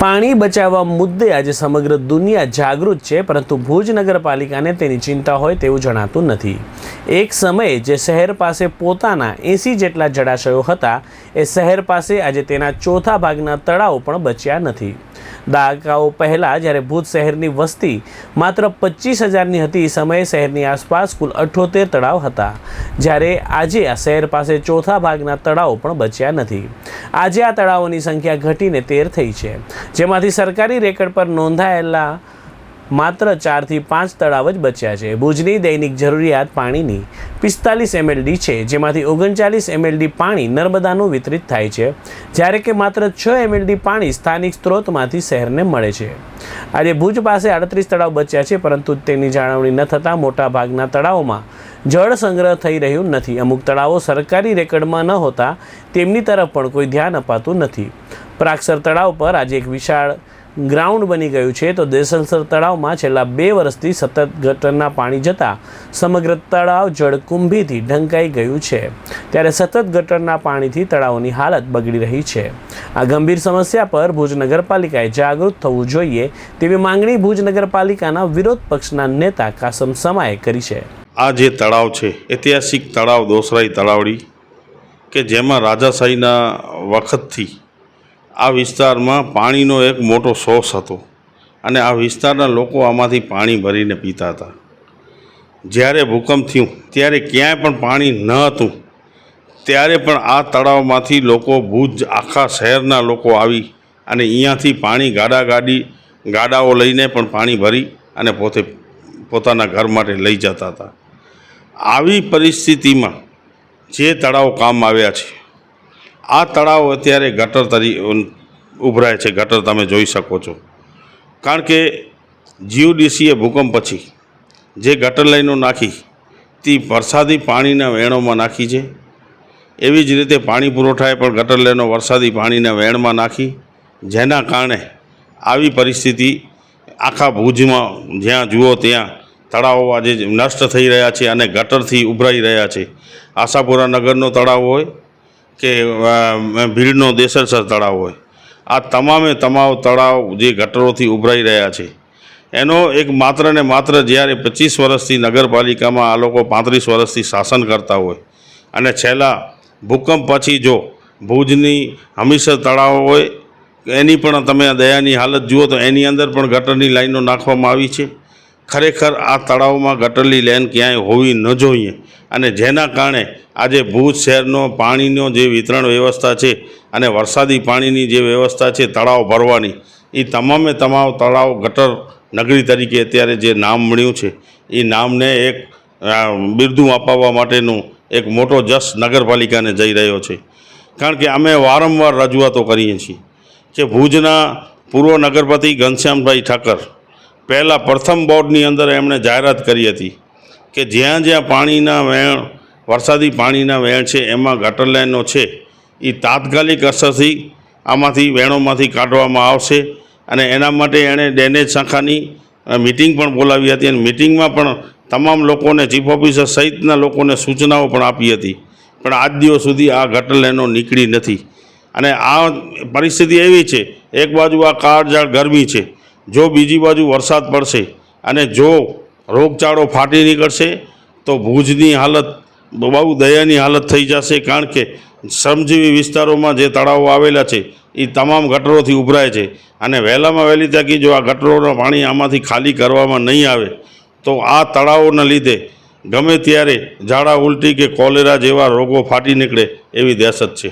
પાણી બચાવવા મુદ્દે આજે સમગ્ર દુનિયા જાગૃત છે, પરંતુ ભુજ નગરપાલિકાને તેની ચિંતા હોય તેવું જણાતું નથી. એક સમયે જે શહેર પાસે પોતાના એંસી જેટલા જળાશયો હતા, એ શહેર પાસે આજે તેના ચોથા ભાગના તળાવ પણ બચ્યા નથી. દાયકાઓ પહેલાં જ્યારે ભુજ શહેરની વસ્તી માત્ર પચીસ હજારની હતી, એ સમયે શહેરની આસપાસ કુલ અઠ્ઠોતેર તળાવ હતા. જ્યારે આજે આ શહેર પાસે ચોથા ભાગના તળાવ પણ બચ્યા નથી. આજે આ તળાવોની સંખ્યા ઘટીને તેર થઈ છે. જેમાંથી સરકારી રેકર્ડ પર નોંધાયેલા માત્ર ચારથી પાંચ તળાવ જ બચ્યા છે. ભુજની દૈનિક જરૂરિયાત પાણીની પિસ્તાલીસ એમએલડી છે, જેમાંથી ઓગણચાલીસ એમએલડી પાણી નર્મદાનું વિતરિત થાય છે, જ્યારે કે માત્ર છ એમએલડી પાણી સ્થાનિક સ્ત્રોતમાંથી શહેરને મળે છે. આજે ભુજ પાસે આડત્રીસ તળાવ બચ્યા છે, પરંતુ તેની જાળવણી ન થતાં મોટા ભાગના તળાવોમાં જળ સંગ્રહ થઈ રહ્યું નથી. અમુક તળાવો સરકારી રેકર્ડમાં ન હોતા તેમની તરફ પણ કોઈ ધ્યાન અપાતું નથી. પ્રાક્ષર તળાવ પર આજે એક વિશાળ ગ્રાઉન્ડ બની ગયું છે, તો દેસલસર તળાવમાં છેલ્લા બે વર્ષથી સતત ગટરના પાણી જતાં સમગ્ર તળાવ જળકુંભીથી ઢંકાઈ ગયું છે. ત્યારે સતત ગટરના પાણીથી તળાવની હાલત બગડી રહી છે. આ ગંભીર સમસ્યા પર ભુજ નગરપાલિકાએ જાગૃત થવું જોઈએ તેવી માંગણી ભુજ નગરપાલિકાના વિરોધ પક્ષના નેતા કાસમ સમાએ કરી છે. આ જે તળાવ છે, ઐતિહાસિક તળાવ, દોસરાઈ તળાવડી, કે જેમાં રાજાશાહીના વખતથી આ વિસ્તારમાં પાણીનો એક મોટો સોર્સ હતો અને આ વિસ્તારના લોકો આમાંથી પાણી ભરીને પીતા હતા. જ્યારે ભૂકંપ થયું, ત્યારે ક્યાંય પણ પાણી ન હતું, ત્યારે પણ આ તળાવમાંથી લોકો ભુજ આખા શહેરના લોકો આવી અને અહીંયાથી પાણી ગાડા ગાડી, ગાડાઓ લઈને પણ પાણી ભરી અને પોતે પોતાના ઘર માટે લઈ જતા હતા. આવી પરિસ્થિતિમાં જે તળાવ કામ આવ્યા છે આ તળાવ અત્યારે ગટર તરી ઉભરાય છે, ગટર તમે જોઈ શકો છો. કારણ કે જીયુડીસીએ ભૂકંપ પછી જે ગટર લાઈનો નાખી, તે વરસાદી પાણીના વેણોમાં નાખી છે. એવી જ રીતે પાણી પુરવઠાએ પણ ગટર લાઈનો વરસાદી પાણીના વેણમાં નાખી, જેના કારણે આવી પરિસ્થિતિ આખા ભુજમાં જ્યાં જુઓ ત્યાં તળાવો આજે નષ્ટ થઈ રહ્યા છે અને ગટરથી ઉભરાઈ રહ્યા છે. આશાપુરા નગરનો તળાવ હોય કે ભીડનો દેસરસર તળાવ હોય. આ તમામે તમામ તળાવ જે ગટરોથી ઉભરાઈ રહ્યા છે. એનો એક માત્ર ને માત્ર જ્યારે પચીસ વર્ષથી નગરપાલિકામાં આ લોકો પાંત્રીસ વર્ષથી શાસન કરતા હોય. અને છેલ્લા ભૂકંપ પછી જો ભુજની હમીસર તળાવ હોય, એની પણ તમે દયાની હાલત જુઓ તો એની અંદર પણ ગટરની લાઈનો નાખવામાં આવી છે. ખરેખર આ તળાવમાં ગટરલી લેન ક્યાંય હોવી ન જોઈએ. અને જેના કારણે આજે ભુજ શહેરનો પાણીનો જે વિતરણ વ્યવસ્થા છે અને વરસાદી પાણીની જે વ્યવસ્થા છે તળાવ ભરવાની એ તમામે તમામ તળાવ ગટર નગરી તરીકે અત્યારે જે નામ મળ્યું છે એ નામને એક બિરદું અપાવવા માટેનું એક મોટો જશ નગરપાલિકાને જઈ રહ્યો છે. કારણ કે અમે વારંવાર રજૂઆતો કરીએ છીએ કે ભુજના પૂર્વ નગરપતિ ઘનશ્યામભાઈ ઠાકર પહેલાં પ્રથમ બોર્ડની અંદર એમણે જાહેરાત કરી હતી કે જ્યાં જ્યાં પાણીના વેણ વરસાદી પાણીના વેણ છે, એમાં ગટર લાઈનો છે એ તાત્કાલિક અસરથી આમાંથી વેણોમાંથી કાઢવામાં આવશે અને એના માટે એણે ડેનેજ શાખાની મિટિંગ પણ બોલાવી હતી અને મિટિંગમાં પણ તમામ લોકોને, ચીફ ઓફિસર સહિતના લોકોને સૂચનાઓ પણ આપી હતી. પણ આજ દિવસ સુધી આ ગટર લાઈનો નીકળી નથી. અને આ પરિસ્થિતિ એવી છે, એક બાજુ આ કાળઝાળ ગરમી છે જો બીજી બાજુ વરસાદ પડશે અને જો રોગચાળો ફાટી નીકળશે, તો ભુજની હાલત બહુ દયાની હાલત થઈ જશે, કારણ કે શ્રમજીવી વિસ્તારોમાં જે તળાવો આવેલા છે, એ તમામ ગટરોથી ઉભરાય છે. અને વહેલામાં વહેલી તકી જો આ ગટરોનું પાણી આમાંથી ખાલી કરવામાં નહીં આવે, તો આ તળાવોના લીધે ગમે ત્યારે ઝાડા ઉલટી કે કોલેરા જેવા રોગો ફાટી નીકળે એવી દહેશત છે.